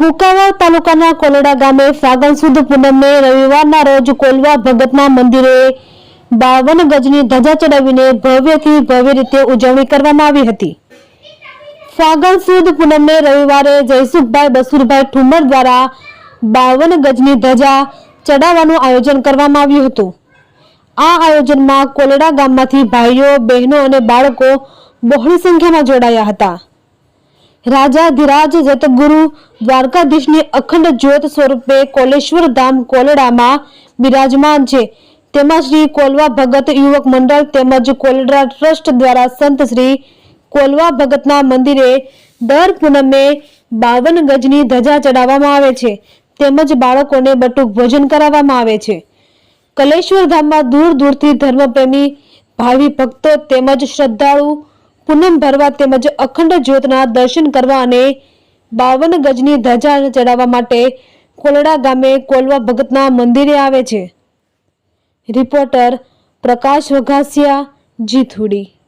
કુકાવા તાલુકાના કોલડા ગામે ફાગણ સુદ પૂનમને રવિવારના રોજ કોલવા ભગતના મંદિરે બાવન ગજની ધજા ચડાવીને ભવ્યથી ભવ્ય રીતે ઉજવણી કરવામાં આવી હતી. ફાગણ સુદ પૂનમને રવિવારે જયસુખભાઈ બસુરભાઈ ઠુમર દ્વારા બાવન ગજની ધજા ચડાવવાનું આયોજન કરવામાં આવ્યું હતું. આ આયોજનમાં કોલડા ગામમાંથી ભાઈઓ, બહેનો અને બાળકો બહોળી સંખ્યામાં જોડાયા હતા. રાજાધિરાજ જતગુરુ દ્વારકાધીશની અખંડ જ્યોત સ્વરૂપે કોલેશ્વર ધામ કોલડામાં બિરાજમાન છે. તેમાં શ્રી કોલવા ભગત યુવક મંડળ તેમજ કોલડા ટ્રસ્ટ દ્વારા સંત શ્રી કોલવા ભગતના મંદિરે દર પૂનમે બાવન ગજની ધજા ચડાવવામાં આવે છે. તેમજ બાળકોને બટુક ભોજન કરાવવામાં આવે છે. કલેશ્વર ધામમાં દૂર દૂરથી ધર્મપ્રેમી, ભાવિ ભક્તો તેમજ શ્રદ્ધાળુ પૂનમ ભરવા તેમજ અખંડ જ્યોતના દર્શન કરવા અને બાવન ગજની ધજા ચડાવવા માટે કોલડા ગામે કોલવા ભગતના મંદિરે આવે છે. રિપોર્ટર પ્રકાશ વઘાસિયા જીથુડી.